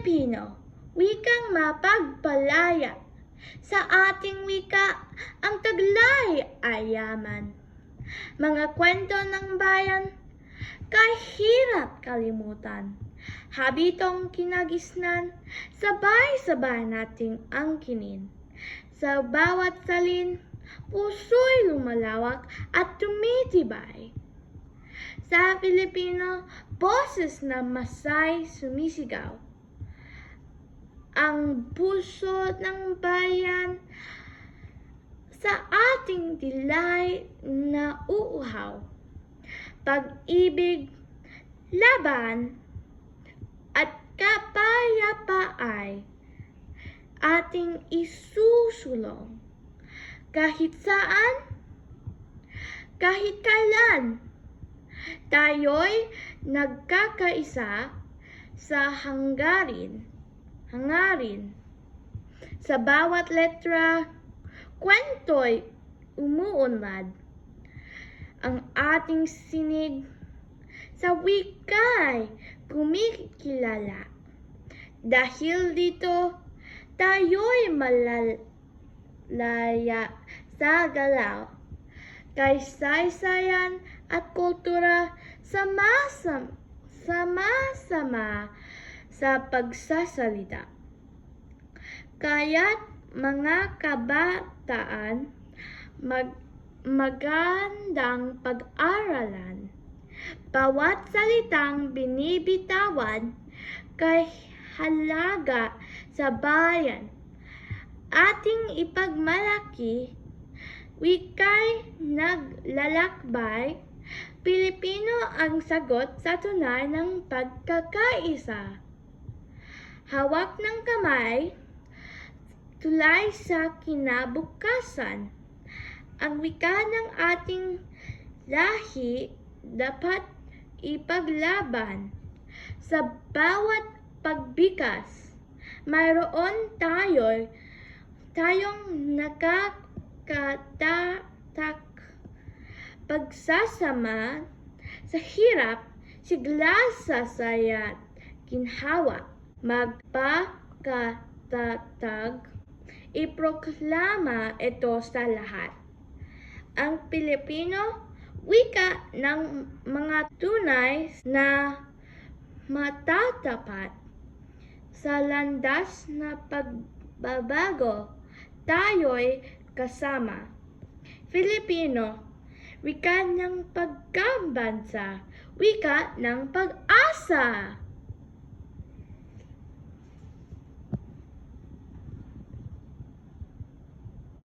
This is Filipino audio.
Pilipino, wikang mapagpalaya. Sa ating wika, ang taglay ay yaman. Mga kwento ng bayan, kahirap kalimutan. Habitong kinagisnan, sabay-sabay nating angkinin. Sa bawat salin, puso'y lumalawak at tumitibay. Sa Pilipino, boses na masay sumisigaw. Ang puso ng bayan sa ating dilay na uuhaw. Pag-ibig, laban, at kapayapaay ating isusulong. Kahit saan, kahit kailan, tayo'y nagkakaisa sa hanggarin, hangarin. Sa bawat letra, kwento'y umuunlad. Ang ating sinig sa wika'y kumikilala. Dahil dito, tayo'y malalaya sa galaw. Kay saysayan at kultura sama-sama, sama-sama sa pagsasalita. Kaya't mga kabataan, mag, magandang pag-aralan. Bawat salitang binibitawan kay halaga sa bayan. Ating ipagmalaki, wikay naglalakbay, Pilipino ang sagot sa tunay ng pagkakaisa. Hawak ng kamay, tulay sa kinabukasan. Ang wika ng ating lahi dapat ipaglaban. Sa bawat pagbikas, mayroon tayo tayong nakakatatak pagsasama sa hirap, sigla sa sayat, ginhawa, magpakatatag, iproklama ito sa lahat. Ang Pilipino, wika ng mga tunay na matatapat sa landas na pagbabago, tayo'y kasama. Filipino, wika ng pagkabansa, wika ng pag-asa.